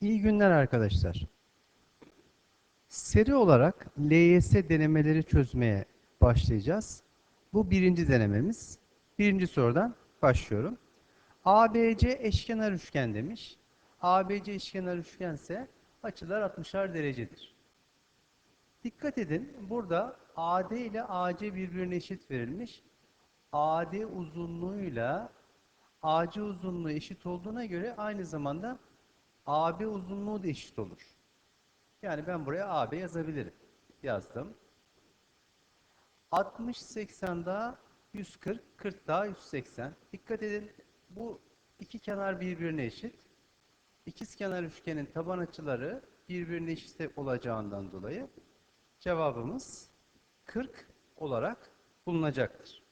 İyi günler arkadaşlar. Seri olarak LYS denemeleri çözmeye başlayacağız. Bu birinci denememiz. Birinci sorudan başlıyorum. ABC eşkenar üçgen demiş. ABC eşkenar üçgense açılar 60'ar derecedir. Dikkat edin burada AD ile AC birbirine eşit verilmiş. AD uzunluğuyla AC uzunluğu eşit olduğuna göre aynı zamanda AB uzunluğu da eşit olur. Yani ben buraya AB yazabilirim. Yazdım. 60 80 daha 140 40 daha 180. Dikkat edin bu iki kenar birbirine eşit. İkizkenar üçgenin taban açıları birbirine eşit olacağından dolayı cevabımız 40 olarak bulunacaktır.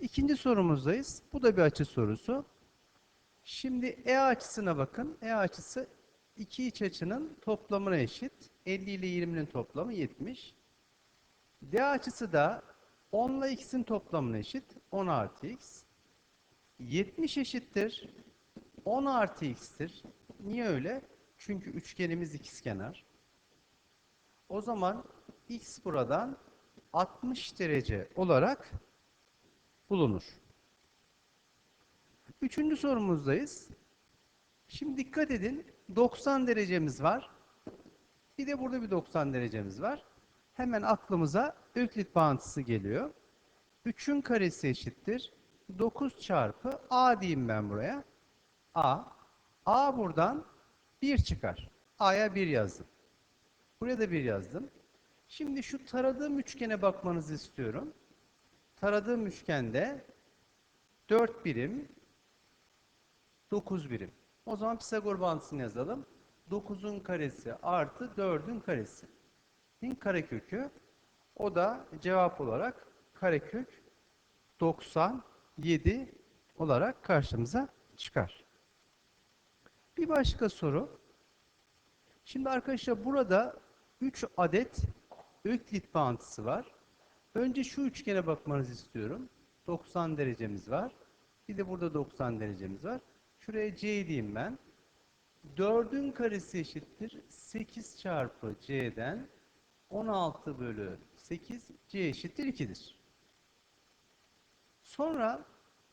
İkinci sorumuzdayız. Bu da bir açı sorusu. Şimdi E açısına bakın. E açısı iki iç açının toplamına eşit. 50 ile 20'nin toplamı 70. D açısı da 10 ile x'in toplamına eşit. 10 artı x. 70 eşittir. 10 artı x'tir. Niye öyle? Çünkü üçgenimiz ikizkenar. O zaman x buradan 60 derece olarak bulunur. Üçüncü sorumuzdayız. Şimdi dikkat edin. 90 derecemiz var. Bir de burada bir 90 derecemiz var. Hemen aklımıza Öklit bağıntısı geliyor. 3'ün karesi eşittir. 9 çarpı A diyeyim ben buraya. A. A buradan 1 çıkar. A'ya 1 yazdım. Buraya da 1 yazdım. Şimdi şu taradığım üçgene bakmanızı istiyorum. Taradığım üçgende 4 birim 9 birim. O zaman Pisagor bağıntısını yazalım. 9'un karesi artı 4'ün karesi. Bin karekökü. O da cevap olarak karekök 97 olarak karşımıza çıkar. Bir başka soru. Şimdi arkadaşlar burada 3 adet Öklit bağıntısı var. Önce şu üçgene bakmanızı istiyorum. 90 derecemiz var. Bir de burada 90 derecemiz var. Şuraya C diyeyim ben. 4'ün karesi eşittir. 8 çarpı C'den 16 bölü 8 C eşittir 2'dir. Sonra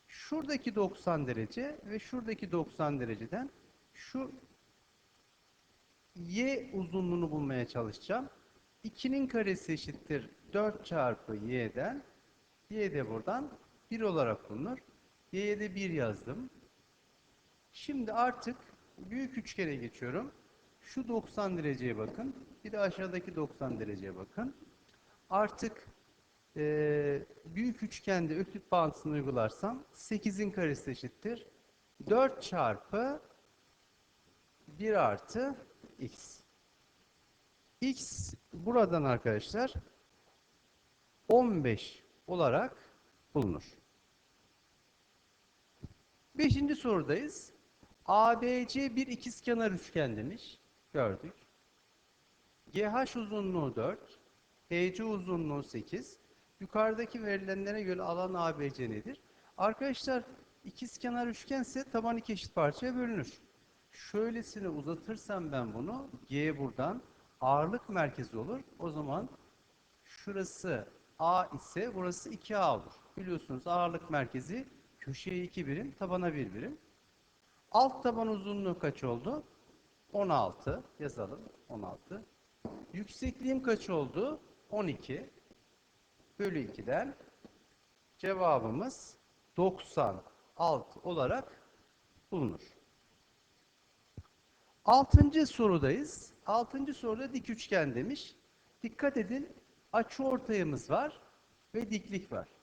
şuradaki 90 derece ve şuradaki 90 dereceden şu Y uzunluğunu bulmaya çalışacağım. 2'nin karesi eşittir 4 çarpı Y'den. Y de buradan 1 olarak bulunur. Y'ye de 1 yazdım. Şimdi artık büyük üçgene geçiyorum. Şu 90 dereceye bakın. Bir de aşağıdaki 90 dereceye bakın. Artık e, büyük üçgende öklit bağıntısını uygularsam 8'in karesi eşittir. 4 çarpı 1 artı x. x buradan arkadaşlar 15 olarak bulunur. Beşinci sorudayız. ABC bir ikizkenar üçgen demiş. Gördük. GH uzunluğu 4. HC uzunluğu 8. Yukarıdaki verilenlere göre alan ABC nedir? Arkadaşlar ikizkenar üçgense taban iki eşit parçaya bölünür. Şöylesine uzatırsam ben bunu G buradan ağırlık merkezi olur. O zaman şurası A ise burası 2A olur. Biliyorsunuz ağırlık merkezi köşeye 2 birim, tabana 1 birim. Alt taban uzunluğu kaç oldu? 16 yazalım. 16. Yüksekliğim kaç oldu? 12 bölü 2'den cevabımız 96 olarak bulunur. Altıncı sorudayız. Altıncı soruda dik üçgen demiş. Dikkat edin açıortayımız var ve diklik var.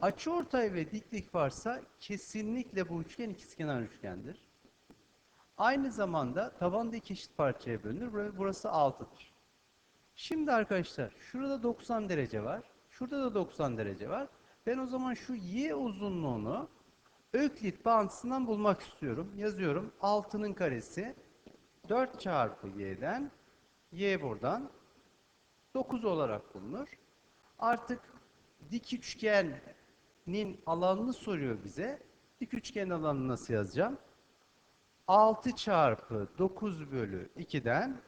Açıortay ve diklik varsa kesinlikle bu üçgen ikizkenar üçgendir. Aynı zamanda tabanda iki eşit parçaya bölünür burası 6'dır. Şimdi arkadaşlar şurada 90 derece var. Şurada da 90 derece var. Ben o zaman şu y uzunluğunu Öklit bağıntısından bulmak istiyorum. Yazıyorum. 6'nın karesi 4 çarpı y'den y buradan 9 olarak bulunur. Artık dik üçgenin alanını soruyor bize. Dik üçgenin alanını nasıl yazacağım? 6 çarpı 9 bölü 2'den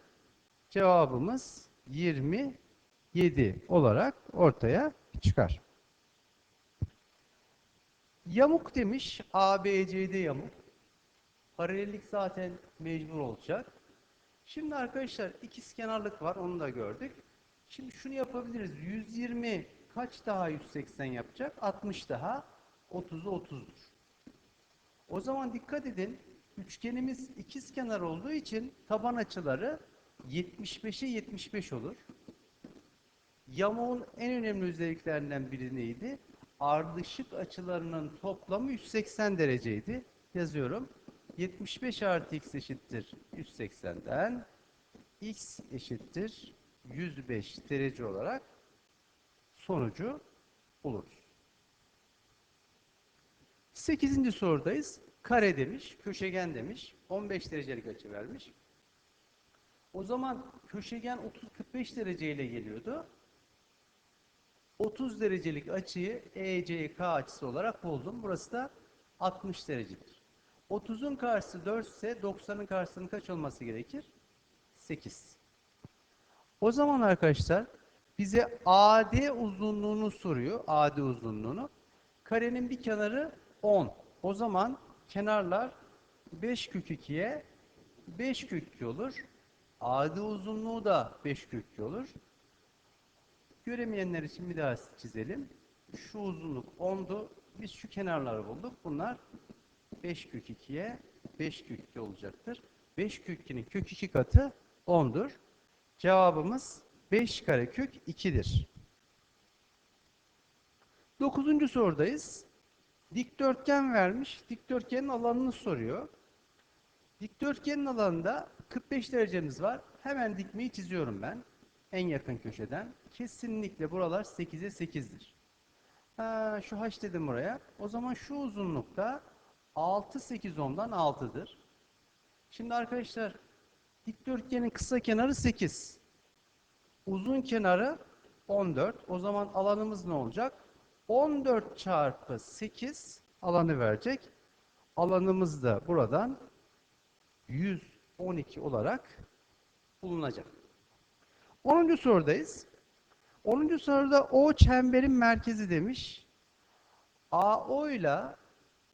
cevabımız 27 olarak ortaya çıkar. Yamuk demiş. ABCD yamuk. Paralellik zaten mecbur olacak. Şimdi arkadaşlar ikizkenarlık var. Onu da gördük. Şimdi şunu yapabiliriz. 120 kaç daha 180 yapacak? 60 daha. 30'u 30'dur. O zaman dikkat edin. Üçgenimiz ikizkenar olduğu için taban açıları 75'e 75 olur. Yamuğun en önemli özelliklerinden biri neydi? Ardışık açılarının toplamı 180 dereceydi. Yazıyorum. 75 artı x eşittir 180'den x eşittir 105 derece olarak sonucu buluruz. 8. sorudayız. Kare demiş, köşegen demiş, 15 derecelik açı vermiş. O zaman köşegen 30-45 dereceyle geliyordu. 30 derecelik açıyı ECK açısı olarak buldum. Burası da 60 derecedir. 30'un karşısı 4 ise 90'ın karşısının kaç olması gerekir? 8. O zaman arkadaşlar bize AD uzunluğunu soruyor. AD uzunluğunu. Karenin bir kenarı 10. O zaman kenarlar 5 kök 2'ye 5 kök 2 olur. AD uzunluğu da 5 kök 2 olur. Göremeyenler için bir daha çizelim. Şu uzunluk 10'du. Biz şu kenarları bulduk. Bunlar 5 kök 2'ye 5 kök 2 olacaktır. 5 kök 2'nin kök 2 katı 10'dur. Cevabımız 5 kare kök 2'dir. Dokuzuncu sorudayız. Dikdörtgen vermiş. Dikdörtgenin alanını soruyor. Dikdörtgenin alanında 45 derecemiz var. Hemen dikmeyi çiziyorum ben. En yakın köşeden. Kesinlikle buralar 8'e 8'dir. Ha, şu h dedim buraya. O zaman şu uzunlukta 6 8 10'dan 6'dır. Şimdi arkadaşlar dikdörtgenin kısa kenarı 8. Uzun kenarı 14. O zaman alanımız ne olacak? 14 çarpı 8 alanı verecek. Alanımız da buradan 112 olarak bulunacak. 10. sorudayız. 10. soruda O çemberin merkezi demiş. AO ile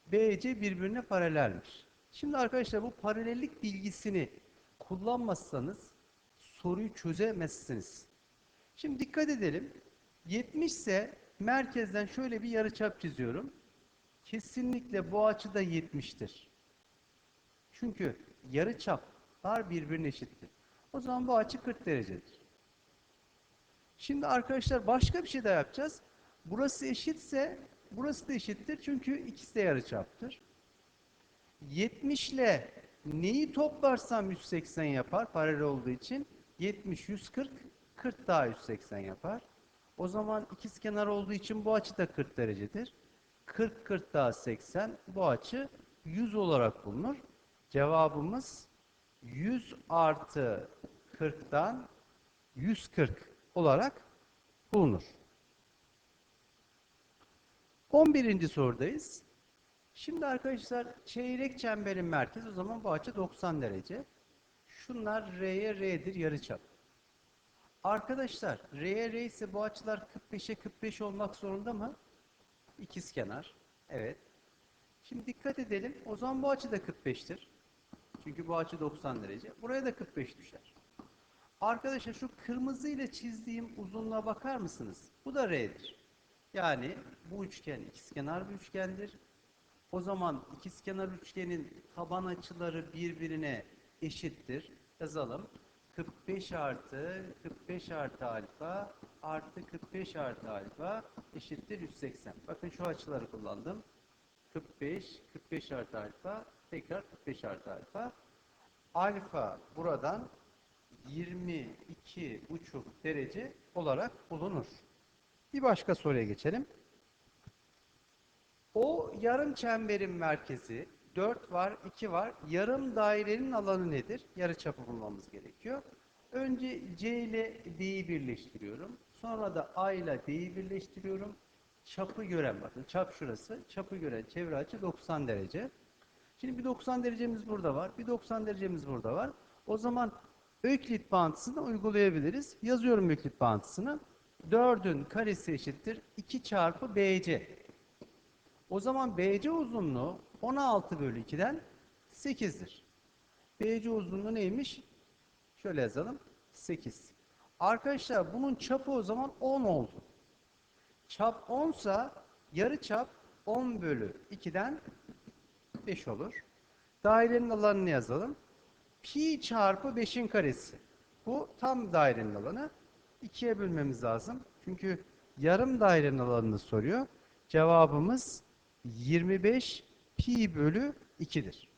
BC birbirine paralelmiş. Şimdi arkadaşlar bu paralellik bilgisini kullanmazsanız soruyu çözemezsiniz. Şimdi dikkat edelim. 70 ise merkezden şöyle bir yarıçap çiziyorum. Kesinlikle bu açı da 70'tir. Çünkü yarıçaplar birbirine eşittir. O zaman bu açı 40 derecedir. Şimdi arkadaşlar başka bir şey daha yapacağız. Burası eşitse burası da eşittir. Çünkü ikisi de yarıçaptır. 70 ile neyi toplarsam 180 yapar paralel olduğu için 70 140 40 daha 180 yapar. O zaman ikizkenar olduğu için bu açı da 40 derecedir. 40 40 daha 80 bu açı 100 olarak bulunur. Cevabımız 100 artı 40'dan 140 olarak bulunur. 11. sorudayız. Şimdi arkadaşlar çeyrek çemberin merkezi o zaman bu açı 90 derece. Şunlar R'ye R'dir yarıçap. Arkadaşlar R'ye R ise bu açılar 45'e 45 olmak zorunda mı? İkizkenar. Evet. Şimdi dikkat edelim. O zaman bu açı da 45'tir. Çünkü bu açı 90 derece. Buraya da 45 düşer. Arkadaşlar şu kırmızı ile çizdiğim uzunluğa bakar mısınız? Bu da R'dir. Yani bu üçgen ikizkenar bir üçgendir. O zaman ikizkenar üçgenin taban açıları birbirine eşittir. Yazalım. 45 artı 45 artı alfa artı 45 artı alfa eşittir 180. Bakın şu açıları kullandım. 45, 45 artı alfa, tekrar 45 artı alfa. Alfa buradan 22,5 derece olarak bulunur. Bir başka soruya geçelim. O yarım çemberin merkezi 4 var, 2 var. Yarım dairenin alanı nedir? Yarıçapı bulmamız gerekiyor. Önce C ile D'yi birleştiriyorum. Sonra da A ile D'yi birleştiriyorum. Çapı gören bakın çap şurası. Çapı gören çevre açı 90 derece. Şimdi bir 90 derecemiz burada var. Bir 90 derecemiz burada var. O zaman Öklit bağıntısını uygulayabiliriz. Yazıyorum Öklit bağıntısını. 4'ün karesi eşittir 2 çarpı BC. O zaman BC uzunluğu 16 bölü 2'den 8'dir. BC uzunluğu neymiş? Şöyle yazalım. 8. Arkadaşlar bunun çapı o zaman 10 oldu. Çap 10 sa yarı çap 10 bölü 2'den 5 olur. Dairenin alanını yazalım. Pi çarpı 5'in karesi. Bu tam dairenin alanı. 2'ye bölmemiz lazım. Çünkü yarım dairenin alanını soruyor. Cevabımız 25 pi bölü 2'dir.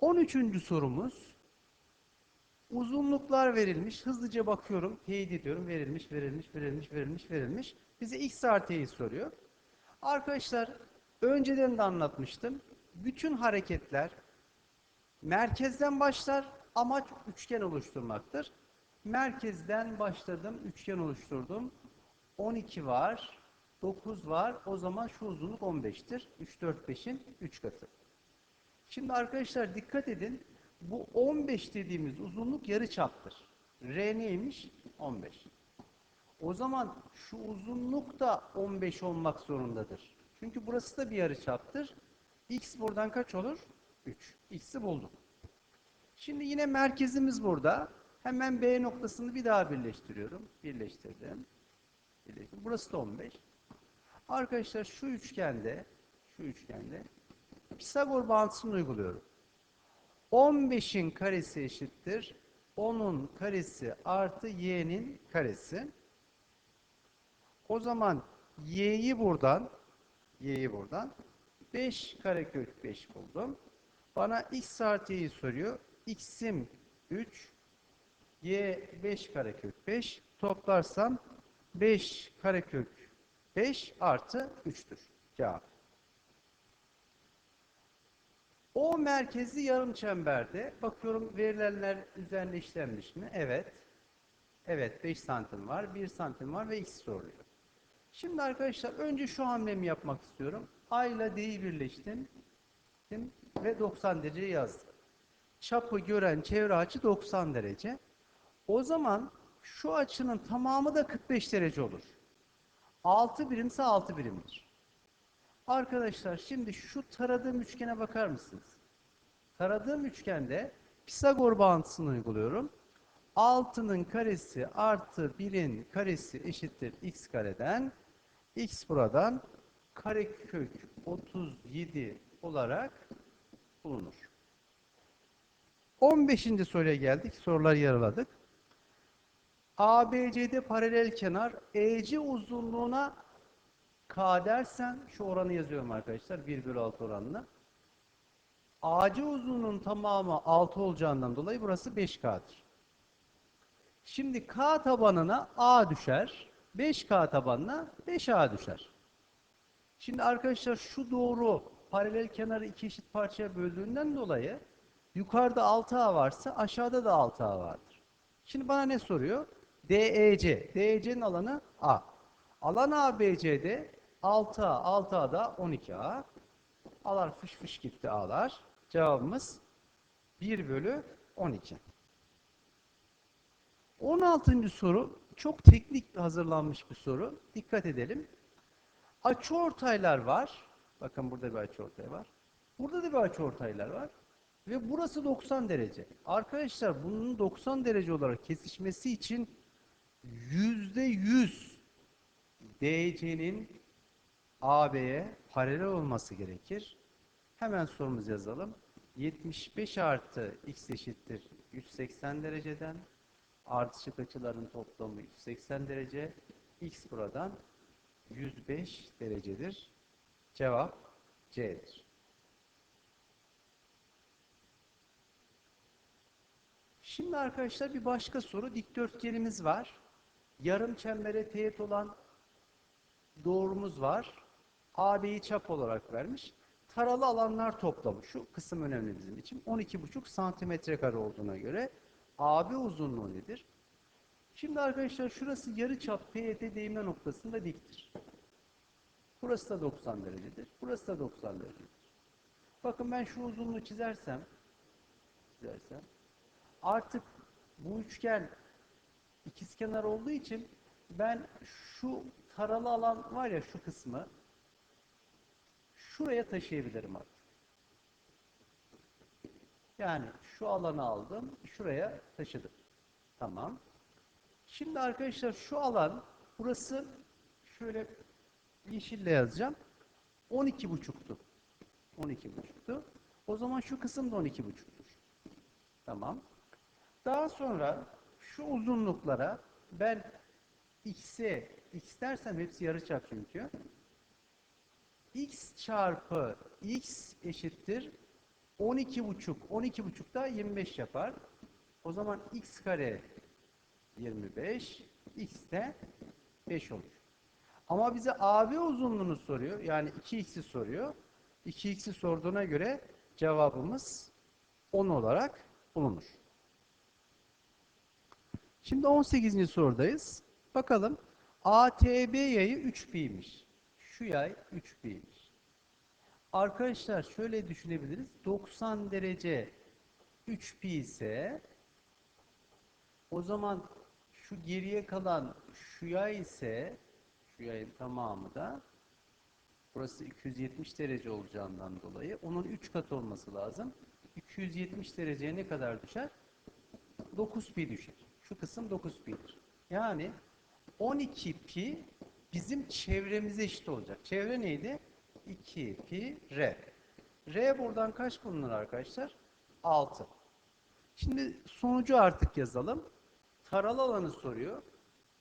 13. sorumuz uzunluklar verilmiş. Hızlıca bakıyorum. Teyit ediyorum. Verilmiş, verilmiş, verilmiş, verilmiş, verilmiş. Bize x artı y'yi soruyor. Arkadaşlar önceden de anlatmıştım. Bütün hareketler merkezden başlar. Amaç üçgen oluşturmaktır. Merkezden başladım. Üçgen oluşturdum. 12 var. 9 var. O zaman şu uzunluk 15'tir. 3, 4, 5'in 3 katı. Şimdi arkadaşlar dikkat edin. Bu 15 dediğimiz uzunluk yarı çaptır. R neymiş? 15. O zaman şu uzunluk da 15 olmak zorundadır. Çünkü burası da bir yarı çaptır. X buradan kaç olur? 3. X'i buldum. Şimdi yine merkezimiz burada. Hemen B noktasını bir daha birleştiriyorum. Birleştirdim. Birleştirdim. Burası da 15. Arkadaşlar şu üçgende şu üçgende Pisagor bağıntısını uyguluyorum. 15'in karesi eşittir. 10'un karesi artı y'nin karesi. O zaman y'yi buradan y'yi buradan 5 karekök 5 buldum. Bana x artı y'yi soruyor. x'im 3 y 5 karekök 5 toplarsam 5 karekök 5 artı 3'tür cevap. O merkezi yarım çemberde bakıyorum verilenler üzerine işlenmiş mi? Evet. Evet 5 santim var, 1 santim var ve x soruluyor. Şimdi arkadaşlar önce şu hamlemi yapmak istiyorum. A ile D'yi birleştim ve 90 derece yazdım. Çapı gören çevre açı 90 derece. O zaman şu açının tamamı da 45 derece olur. 6 birimse 6 birimdir. Arkadaşlar şimdi şu taradığım üçgene bakar mısınız? Taradığım üçgende Pisagor bağıntısını uyguluyorum. 6'nın karesi artı 1'in karesi eşittir x kareden. x buradan karekök 37 olarak bulunur. 15. soruya geldik. Soruları yarıladık. ABC'de paralel kenar EC uzunluğuna K dersen şu oranı yazıyorum arkadaşlar. 1 bölü 6 oranını. AC uzunluğunun tamamı 6 olacağından dolayı burası 5K'dır. Şimdi K tabanına A düşer. 5K tabanına 5A düşer. Şimdi arkadaşlar şu doğru paralel kenarı iki eşit parçaya böldüğünden dolayı yukarıda 6A varsa aşağıda da 6A vardır. Şimdi bana ne soruyor? DEC. DEC'nin alanı A. Alan ABC'de 6A, 6A'da 12A. A'lar fış fış gitti A'lar. Cevabımız 1 bölü 12. 16. soru çok teknik hazırlanmış bir soru. Dikkat edelim. Açıortaylar var. Bakın burada bir açıortay var. Burada da bir açıortaylar var. Ve burası 90 derece. Arkadaşlar bunun 90 derece olarak kesişmesi için %100 DC'nin AB'ye paralel olması gerekir. Hemen sorumuzu yazalım. 75 artı x eşittir 180 dereceden ardışık açıların toplamı 180 derece. x buradan 105 derecedir. Cevap C'dir. Şimdi arkadaşlar bir başka soru. Dikdörtgenimiz var. Yarım çembere teğet olan doğrumuz var. AB'yi çap olarak vermiş. Taralı alanlar toplamı. Şu kısım önemli bizim için. 12,5 santimetre kare olduğuna göre AB uzunluğu nedir? Şimdi arkadaşlar şurası yarı çap PET değme noktasında diktir. Burası da 90 derecedir. Burası da 90 derecedir. Bakın ben şu uzunluğu çizersem çizersem artık bu üçgen ikizkenar olduğu için ben şu taralı alan var ya şu kısmı şuraya taşıyabilirim artık. Yani şu alanı aldım, şuraya taşıdım. Tamam. Şimdi arkadaşlar şu alan, burası şöyle yeşille yazacağım. 12 buçuktu. 12 buçuktu. O zaman şu kısım da 12 buçuktur. Tamam. Daha sonra şu uzunluklara ben x'e x dersem hepsi yarıçap çünkü. x çarpı x eşittir 12 buçuk. 12 buçuk da 25 yapar. O zaman x kare 25, x de 5 olur. Ama bize AB uzunluğunu soruyor. Yani 2x'i soruyor. 2x'i sorduğuna göre cevabımız 10 olarak bulunur. Şimdi 18. sorudayız. Bakalım ATB yayı 3 pi'ymiş. Şu yay 3 pi'ymiş. Arkadaşlar şöyle düşünebiliriz. 90 derece 3 pi ise o zaman şu geriye kalan şu yay ise şu yayın tamamı da burası 270 derece olacağından dolayı onun 3 katı olması lazım. 270 dereceye ne kadar düşer? 9 pi düşer. Şu kısım 9 pi'dir. Yani 12 pi bizim çevremize eşit olacak. Çevre neydi? 2 pi r. R buradan kaç bulunur arkadaşlar? 6. Şimdi sonucu artık yazalım. Taralı alanı soruyor.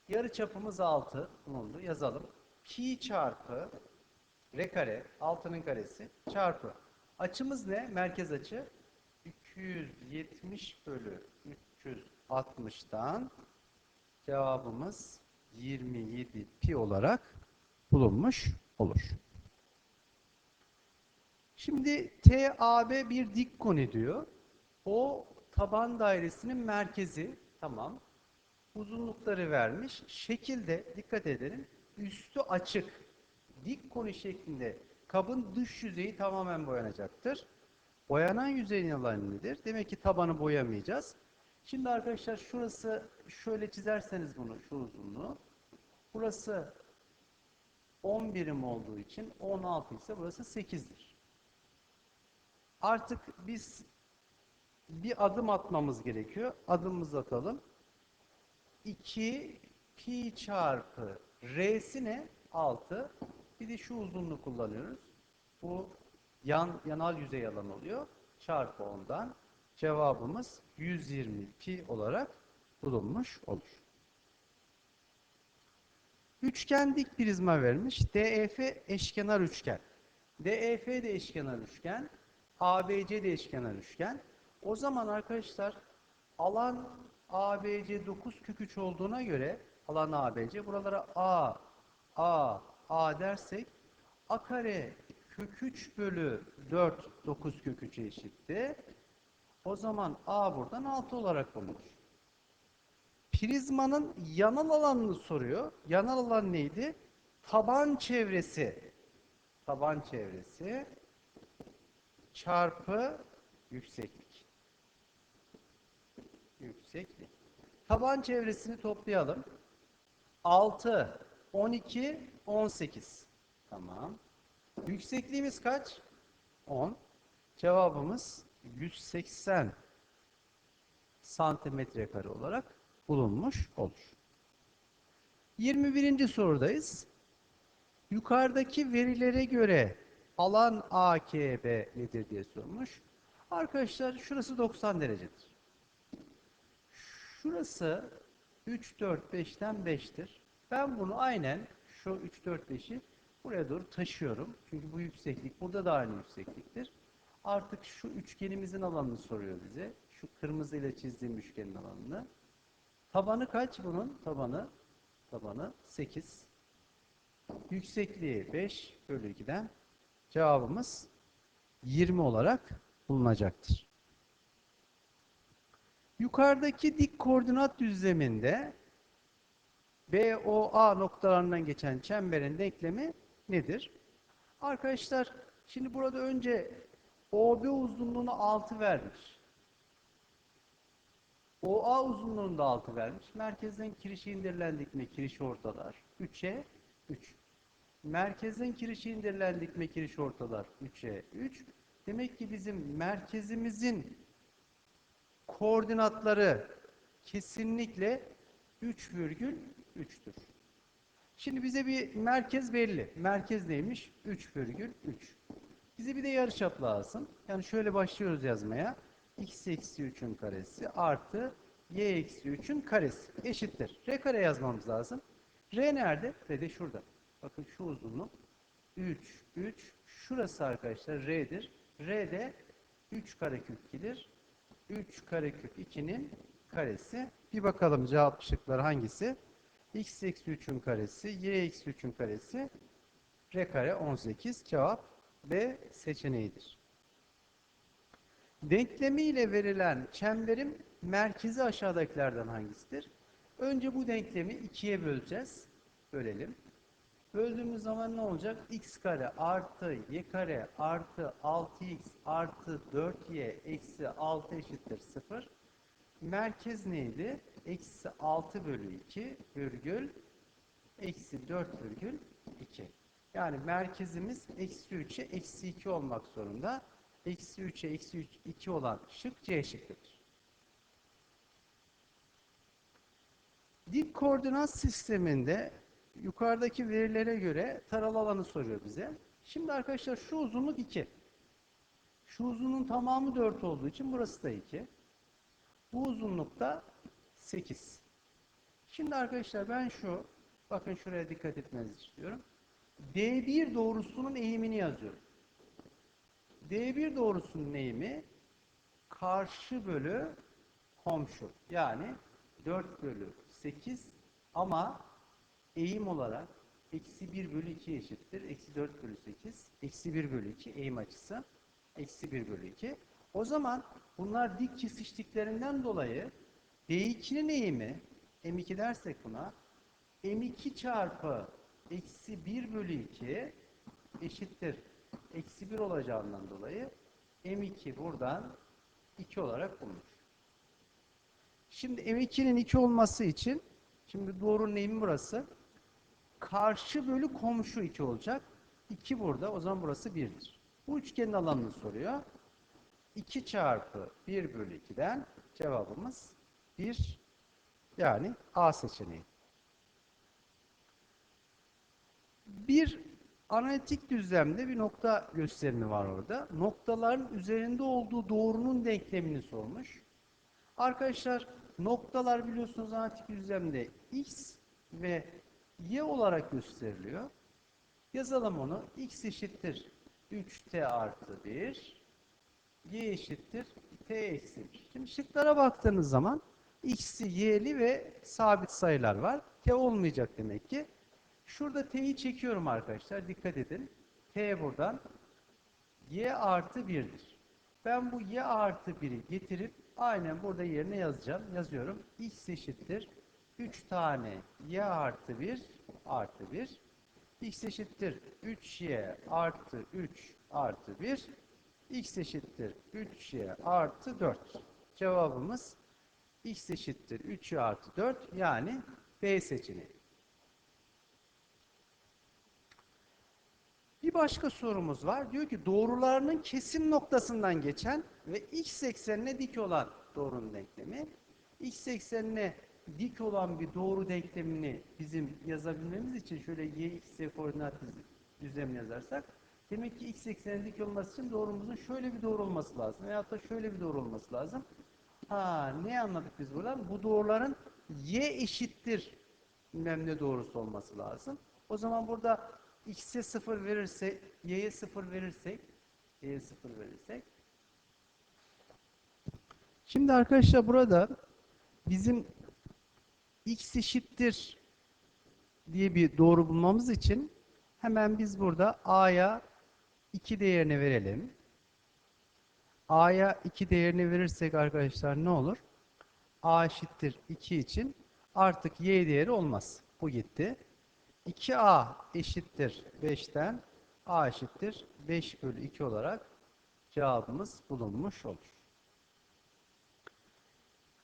Yarı çapımız 6 bulundu. Yazalım. Pi çarpı r kare 6'nın karesi çarpı açımız ne? Merkez açı 270 bölü 360'dan cevabımız 27 pi olarak bulunmuş olur. Şimdi TAB bir dik koni diyor. O taban dairesinin merkezi. Tamam. Uzunlukları vermiş. Şekilde dikkat edelim. Üstü açık. Dik koni şeklinde kabın dış yüzeyi tamamen boyanacaktır. Boyanan yüzeyin alanı nedir? Demek ki tabanı boyamayacağız. Şimdi arkadaşlar şurası şöyle çizerseniz bunu şu uzunluğu. Burası 10 birim olduğu için 16 ise burası 8'dir. Artık biz bir adım atmamız gerekiyor. Adımımızı atalım. 2 pi çarpı r'si ne? 6. Bir de şu uzunluğu kullanıyoruz. Bu yan yanal yüzey alan oluyor. Çarpı 10'dan cevabımız 120 pi olarak bulunmuş olur. Üçgen dik prizma vermiş. DEF eşkenar üçgen. DEF de eşkenar üçgen. ABC de eşkenar üçgen. O zaman arkadaşlar alan ABC 9 kök 3 olduğuna göre alan ABC buralara A, A, A dersek A kare kök 3 bölü 4 9 kök 3'e eşitti. O zaman A buradan 6 olarak bulunur. Prizmanın yanal alanını soruyor. Yanal alan neydi? Taban çevresi. Taban çevresi çarpı yükseklik. Yükseklik. Taban çevresini toplayalım. 6, 12, 18. Tamam. Yüksekliğimiz kaç? 10. Cevabımız 180 santimetre kare olarak bulunmuş olur. 21. sorudayız. Yukarıdaki verilere göre alan AKB nedir diye sormuş. Arkadaşlar şurası 90 derecedir. Şurası 3, 4, 5'ten 5'tir. Ben bunu aynen şu 3, 4, 5'i buraya doğru taşıyorum. Çünkü bu yükseklik burada da aynı yüksekliktir. Artık şu üçgenimizin alanını soruyor bize. Şu kırmızıyla çizdiğim üçgenin alanını. Tabanı kaç bunun? Tabanı tabanı 8. Yüksekliği 5 bölü 2'den cevabımız 20 olarak bulunacaktır. Yukarıdaki dik koordinat düzleminde BOA noktalarından geçen çemberin denklemi nedir? Arkadaşlar şimdi burada önce OB uzunluğunu 6 vermiş. OA uzunluğunu da 6 vermiş. Merkezden kirişi indirilen dikme kirişi ortalar. 3'e 3. Merkezden kirişi indirilen dikme kirişi ortalar 3'e 3. Demek ki bizim merkezimizin koordinatları kesinlikle 3,3'tür. Şimdi bize bir merkez belli. Merkez neymiş? 3,3. Bize bir de yarıçap lazım. Yani şöyle başlıyoruz yazmaya. x eksi 3'ün karesi artı y eksi 3'ün karesi eşittir. R kare yazmamız lazım. R nerede? R de şurada. Bakın şu uzunluk 3, 3. Şurası arkadaşlar R'dir. R de 3 karekök 2'dir. 3 karekök 2'nin karesi. Bir bakalım cevap şıkları hangisi? x eksi 3'ün karesi, y eksi 3'ün karesi, r kare 18. Cevap B seçeneğidir. Denklemi ile verilen çemberin merkezi aşağıdakilerden hangisidir? Önce bu denklemi ikiye böleceğiz. Bölelim. Böldüğümüz zaman ne olacak? x kare artı y kare artı 6x artı 4y eksi 6 eşittir 0. Merkez neydi? Eksi 6 bölü 2 virgül eksi 4 virgül 2. Yani merkezimiz eksi 3'e eksi 2 olmak zorunda. Eksi 3'e eksi 3, 2 olan şık C şıkkıdır. Dik koordinat sisteminde yukarıdaki verilere göre taralı alanı soruyor bize. Şimdi arkadaşlar şu uzunluk 2. Şu uzunluğun tamamı 4 olduğu için burası da 2. Bu uzunlukta 8. Şimdi arkadaşlar ben şu, bakın şuraya dikkat etmenizi istiyorum. D1 doğrusunun eğimini yazıyorum. D1 doğrusunun eğimi karşı bölü komşu. Yani 4 bölü 8 ama eğim olarak eksi 1 bölü 2 eşittir. Eksi 4 bölü 8. Eksi 1 bölü 2 eğim açısı. Eksi 1 bölü 2. O zaman bunlar dik kesiştiklerinden dolayı D2'nin eğimi M2 dersek buna M2 çarpı eksi 1 bölü 2 eşittir. Eksi 1 olacağından dolayı M2 buradan 2 olarak bulunur. Şimdi M2'nin 2 olması için şimdi doğrunun eğimi burası. Karşı bölü komşu 2 olacak. 2 burada. O zaman burası 1'dir. Bu üçgenin alanını soruyor. 2 çarpı 1 bölü 2'den cevabımız 1 yani A seçeneği. Bir analitik düzlemde bir nokta gösterimi var orada. Noktaların üzerinde olduğu doğrunun denklemini sormuş. Arkadaşlar noktalar biliyorsunuz analitik düzlemde x ve y olarak gösteriliyor. Yazalım onu. x eşittir 3t artı 1 y eşittir t eksi 1. Şimdi şıklara baktığınız zaman x'li, y'li ve sabit sayılar var. t olmayacak demek ki. Şurada t'yi çekiyorum arkadaşlar. Dikkat edin. t buradan y artı 1'dir. Ben bu y artı 1'i getirip aynen burada yerine yazacağım. Yazıyorum. x eşittir 3 tane y artı 1 artı 1 x eşittir 3y artı 3 artı 1 x eşittir 3y artı 4. Cevabımız x eşittir 3y artı 4 yani B seçeneği. Başka sorumuz var. Diyor ki doğrularının kesim noktasından geçen ve x eksenine dik olan doğrunun denklemi. X eksenine dik olan bir doğru denklemini bizim yazabilmemiz için şöyle y, x, y koordinat düzlemini yazarsak demek ki x eksenine dik olması için doğrumuzun şöyle bir doğru olması lazım. Veyahut da şöyle bir doğru olması lazım. Ha, ne anladık biz buradan? Bu doğruların y eşittir bilmem ne doğrusu olması lazım. O zaman burada x'e 0 verirsek, y'ye 0 verirsek, y'ye 0 verirsek. Şimdi arkadaşlar burada bizim x eşittir diye bir doğru bulmamız için hemen biz burada a'ya 2 değerini verelim. a'ya 2 değerini verirsek arkadaşlar ne olur? a eşittir 2 için artık y değeri olmaz. Bu gitti. 2a eşittir 5'ten a eşittir 5 bölü 2 olarak cevabımız bulunmuş olur.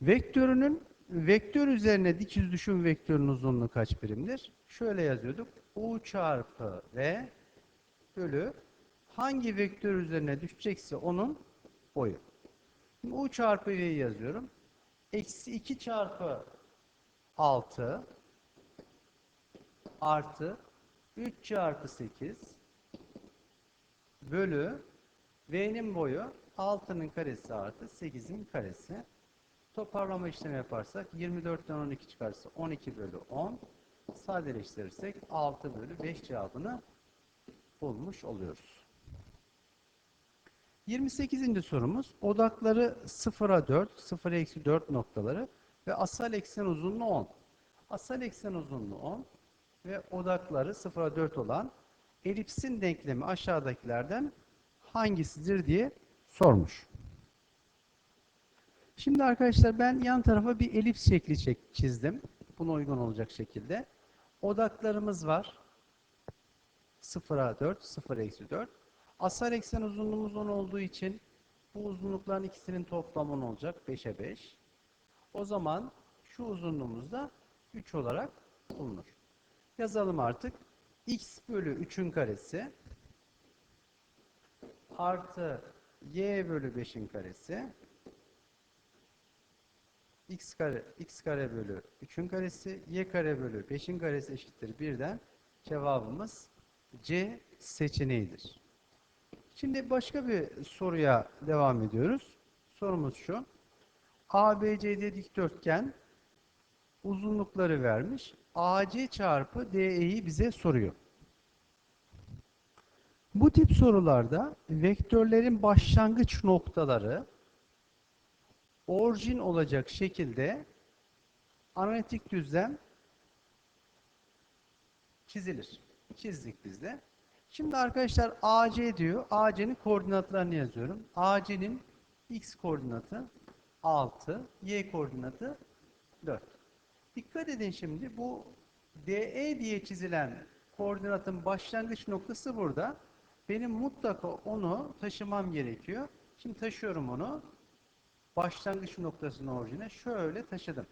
Vektörünün vektör üzerine dik yüz düşüm vektörünün uzunluğu kaç birimdir? Şöyle yazıyorduk. U çarpı V bölü hangi vektör üzerine düşecekse onun boyu. Şimdi U çarpı V'yi yazıyorum. Eksi 2 çarpı 6 artı 3 çarpı 8 bölü V'nin boyu 6'nın karesi artı 8'in karesi. Toparlama işlemi yaparsak 24'ten 12 çıkarsa 12 bölü 10. Sadeleştirirsek 6 bölü 5 cevabını bulmuş oluyoruz. 28. sorumuz odakları 0'a 4, 0'a eksi 4 noktaları ve asal eksen uzunluğu 10. Asal eksen uzunluğu 10 ve odakları 0'a 4 olan elipsin denklemi aşağıdakilerden hangisidir diye sormuş. Şimdi arkadaşlar ben yan tarafa bir elips şekli çizdim. Buna uygun olacak şekilde. Odaklarımız var. 0'a 4, 0 eksi 4. Asal eksen uzunluğumuz 10 olduğu için bu uzunlukların ikisinin toplamı 10 olacak. 5'e 5. O zaman şu uzunluğumuz da 3 olarak bulunur. Yazalım artık. x bölü 3'ün karesi artı y bölü 5'in karesi x kare x kare bölü 3'ün karesi y kare bölü 5'in karesi eşittir 1'den cevabımız C seçeneğidir. Şimdi başka bir soruya devam ediyoruz. Sorumuz şu. ABCD dikdörtgen uzunlukları vermiş. AC çarpı DE'yi bize soruyor. Bu tip sorularda vektörlerin başlangıç noktaları orijin olacak şekilde analitik düzlem çizilir. Çizdik biz de. Şimdi arkadaşlar AC diyor. AC'nin koordinatlarını yazıyorum. AC'nin x koordinatı 6, y koordinatı 4. Dikkat edin şimdi bu DE diye çizilen koordinatın başlangıç noktası burada. Benim mutlaka onu taşımam gerekiyor. Şimdi taşıyorum onu. Başlangıç noktasının orijine şöyle taşıdım.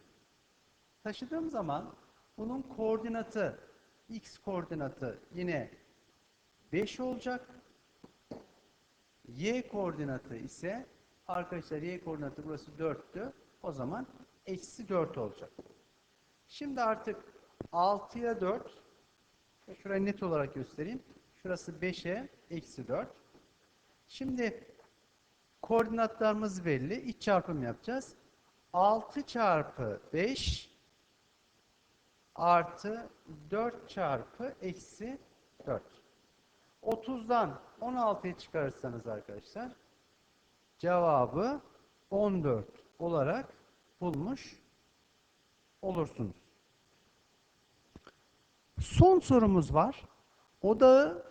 Taşıdığım zaman bunun koordinatı x koordinatı yine 5 olacak. Y koordinatı ise arkadaşlar y koordinatı burası 4'tü. O zaman eksi 4 olacak. Şimdi artık 6'ya 4 şurayı net olarak göstereyim. Şurası 5'e eksi 4. Şimdi koordinatlarımız belli. İç çarpım yapacağız. 6 çarpı 5 artı 4 çarpı eksi 4. 30'dan 16'yı çıkarırsanız arkadaşlar cevabı 14 olarak bulmuş olursunuz. Son sorumuz var. Odağı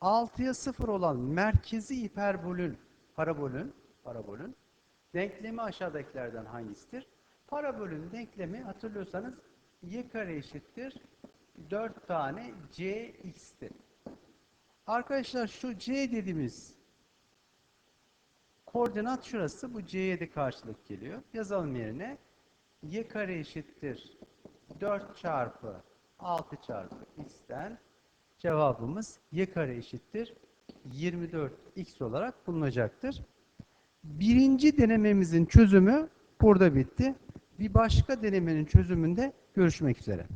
6'ya 0 olan merkezi hiperbolün, parabolün, parabolün denklemi aşağıdakilerden hangisidir? Parabolün denklemi hatırlıyorsanız y kare eşittir 4 tane cx'tir. Arkadaşlar şu c dediğimiz koordinat şurası. Bu c'ye de karşılık geliyor. Yazalım yerine. Y kare eşittir 4 çarpı 6 çarpı x'ten cevabımız y kare eşittir 24x olarak bulunacaktır. Birinci denememizin çözümü burada bitti. Bir başka denemenin çözümünde görüşmek üzere.